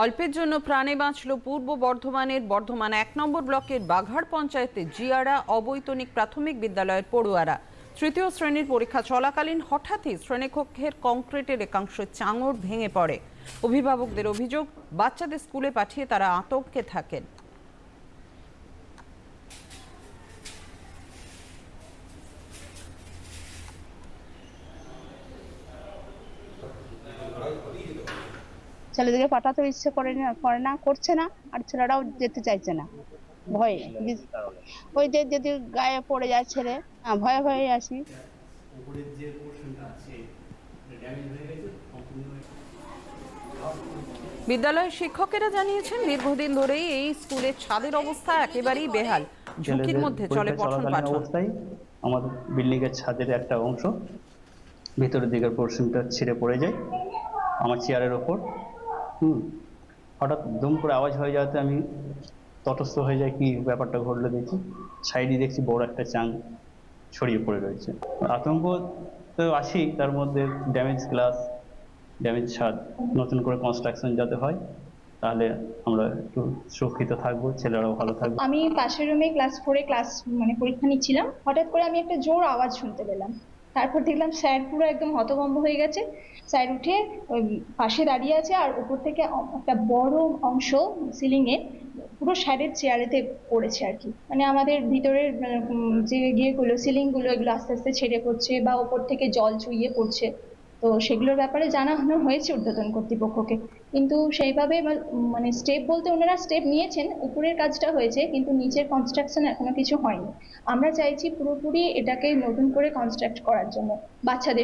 অল্পের জন্য প্রাণে বাঁচল পূর্ব বর্ধমানের বর্ধমান এক নম্বর ব্লকের বাঘাড় পঞ্চায়েতে জিয়ারা অবৈতনিক প্রাথমিক বিদ্যালয়ের পড়ুয়ারা। তৃতীয় শ্রেণির পরীক্ষা চলাকালীন হঠাৎই শ্রেণীকক্ষের কংক্রিটের একাংশ চাঙড় ভেঙে পড়ে। অভিভাবকদের অভিযোগ, বাচ্চাদের স্কুলে পাঠিয়ে তারা আতঙ্কে থাকেন। ছেলেদেরকে পাঠাতে ইচ্ছে করে না করে না করছে না আর ছেলেরাও যেতে চাইছে না। ভয়ে। ওই যে যদি গায়ে পড়ে যায় ছেলে হ্যাঁ, ভয়ে ভয়ে আসি। উপরের যে পোর্শনটা আছে ড্যামেজ হয়ে গেছে? সম্পূর্ণ বিদ্যালয়ের শিক্ষকেরা জানিয়েছেন দীর্ঘদিন ধরেই এই স্কুলের ছাদের অবস্থা একেবারেই বেহাল। ঝুঁকির মধ্যে চলে পঠন পাঠন অবস্থায় আমাদের বিল্ডিং এর ছাদের একটা অংশ ভিতরের দিকের পোর্শনটা ছিঁড়ে পড়ে যায়। আমার চেয়ারের ওপর। হুম হঠাৎ দুম করে আওয়াজ হয়ে যাওয়াতে আমি তটস্থ হয়ে যায় কি ব্যাপারটা ঘটলো দেখি। সাইডে দেখছি বড় একটা চাং ছড়িয়ে পড়ে রয়েছে। আতঙ্ক তো আছেই, তার মধ্যে ড্যামেজ গ্লাস ড্যামেজ ছাদ, নতুন করে কনস্ট্রাকশন যাতে হয়, তাহলে আমরা একটু সুরক্ষিত থাকব, ছেলেরাও ভালো থাকবে। আমি পাশের রুমে ক্লাস ফোরে ক্লাস মানে পরীক্ষা নিচ্ছিলাম। হঠাৎ করে আমি একটা জোর আওয়াজ শুনতে পেলাম। তারপর দেখলাম স্যার পুরো একদম হতভম্ব হয়ে গেছে। স্যার উঠে ওই পাশে দাঁড়িয়ে আছে আর উপর থেকে একটা বড় অংশ সিলিং এ পুরো স্যারের চেয়ারেতে পড়েছে আর কি। মানে আমাদের ভিতরের যে ইয়েগুলো সিলিংগুলো এগুলো আস্তে আস্তে ছেড়ে পড়ছে বা ওপর থেকে জল চুইয়ে পড়ছে। তো সেগুলোর ব্যাপারে জানানো হয়েছে ঊর্ধ্বতন কর্তৃপক্ষকে। কিন্তু সেইভাবে মানে স্টেপ বলতে ওনারা স্টেপ নিয়েছেন, উপরের কাজটা হয়েছে, কিন্তু নিচের কনস্ট্রাকশন এখনও কিছু হয়নি। আমরা চাইছি পুরোপুরি এটাকে নতুন করে কনস্ট্রাক্ট করার জন্য, বাচ্চাদের